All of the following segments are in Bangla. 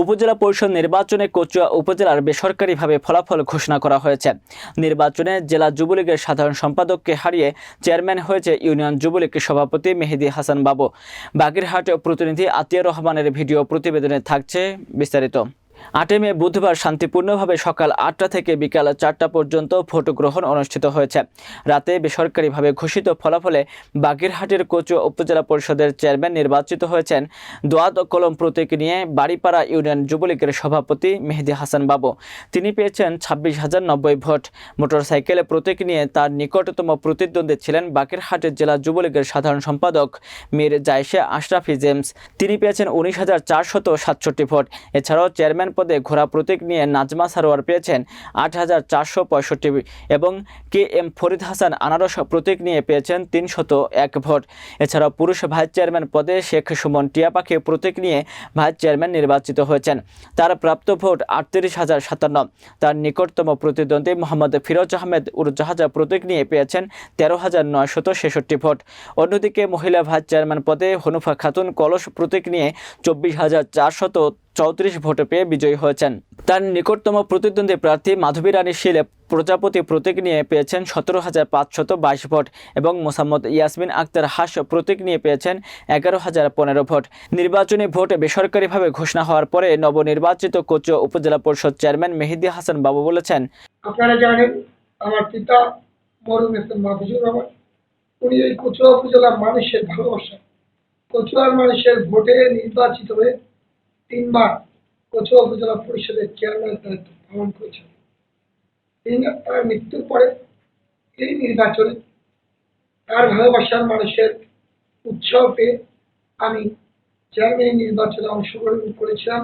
উপজেলা পরিষদ নির্বাচনে কচুয়া উপজেলার বেসরকারিভাবে ফলাফল ঘোষণা করা হয়েছে। নির্বাচনে জেলা যুবলীগের সাধারণ সম্পাদককে হারিয়ে চেয়ারম্যান হয়েছে ইউনিয়ন যুবলীগ সভাপতি মেহেদি হাসান বাবু। বাগেরহাট প্রতিনিধি আতিয়ার রহমানের ভিডিও প্রতিবেদনে থাকছে বিস্তারিত। আটই মে বুধবার শান্তিপূর্ণভাবে সকাল আটটা থেকে বিকাল চারটা পর্যন্ত ভোট গ্রহণ অনুষ্ঠিত হয়েছে। রাতে বেসরকারিভাবে ঘোষিত ফলাফলে বাগেরহাটের কচুয়া উপজেলা পরিষদের চেয়ারম্যান নির্বাচিত হয়েছেন। দোয়াত কলম প্রতীক নিয়ে বাড়িপাড়া ইউনিয়ন যুবলীগের সভাপতি মেহেদি হাসান বাবু। তিনি পেয়েছেন ছাব্বিশ হাজার নব্বই ভোট। মোটরসাইকেলে প্রতীক নিয়ে তার নিকটতম প্রতিদ্বন্দ্বী ছিলেন বাগেরহাটের জেলা যুবলীগের সাধারণ সম্পাদক মীর জায়সে আশরাফি জেমস। তিনি পেয়েছেন উনিশ হাজার চারশত সাতষট্টি ভোট। এছাড়াও চেয়ারম্যান পদে ঘোড়া প্রতীক নিয়ে নাজমা সারোয়ার পেয়েছেন আট হাজার চারশো পঁয়ষট্টি এবং কে এম ফরিদ হাসান আনারস প্রতীক নিয়ে পেয়েছেন তিনশত এক ভোট। এছাড়াও পুরুষ ভাইস চেয়ারম্যান পদে শেখ সুমন টিয়া পাখি প্রতীক নিয়ে ভাইস চেয়ারম্যান নির্বাচিত হয়েছেন। তার প্রাপ্ত ভোট আটত্রিশ হাজার সাতান্ন। তার নিকটতম প্রতিদ্বন্দ্বী মোহাম্মদ ফিরোজ আহমেদ উরজাহাজা প্রতীক নিয়ে পেয়েছেন তেরো হাজার নয়শত ছেষট্টি ভোট। অন্যদিকে মহিলা ভাইস চেয়ারম্যান পদে হনুফা খাতুন কলস প্রতীক নিয়ে চব্বিশ হাজার চারশত চৌত্রিশ ভোটে পেয়ে বিজয়ী হয়েছেন। তার নিকটতম প্রতিদ্বন্দ্বী প্রার্থী মাধবী রানী শিলে প্রজাপতি প্রতীক নিয়ে পেয়েছেন সতেরো হাজার পাঁচশত বাইশ ভোট এবং মোসাম্মদ ইয়াসমিন আক্তার হাস প্রতীক নিয়ে পেয়েছেন এগারো হাজার পনেরো ভোট। নির্বাচনী ভোট বেসরকারিভাবে ঘোষণা হওয়ার পরে নবনির্বাচিত কোচুয়া উপজেলা পরিষদ চেয়ারম্যান মেহেদি হাসান বাবু বলেছেন, আপনারা জানেন, আমার পিতা মরুম মাহফুজুর রহমান। উনি এই কচুয়া উপজেলার মানুষের ভালোবাসা। কচুয়ার মানুষের ভোটে নির্বাচিত হয়ে তিনবার কচুয়া উপজেলা পরিষদের চেয়ারম্যানের দায়িত্ব পালন করেছেন। তার মৃত্যুর পরে এই নির্বাচনে তার ভালোবাসার মানুষের উৎসাহ পেয়ে আমি চেয়ারম্যান নির্বাচনে অংশগ্রহণ করেছিলাম।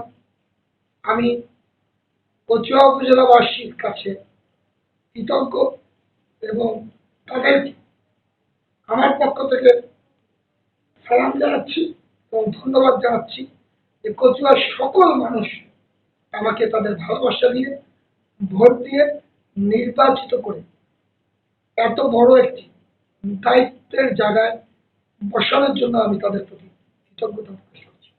আমি কচুয়া উপজেলাবাসীর কাছে কৃতজ্ঞ এবং তাদের আমার পক্ষ থেকে সালাম জানাচ্ছি এবং ধন্যবাদ জানাচ্ছি। যে কচুয়ার সকল মানুষ আমাকে তাদের ভালোবাসা দিয়ে, ভোট দিয়ে নির্বাচিত করে। এত বড় একটি দায়িত্বের জায়গায় বসানোর জন্য আমি তাদের প্রতি কৃতজ্ঞতা প্রকাশ করছি।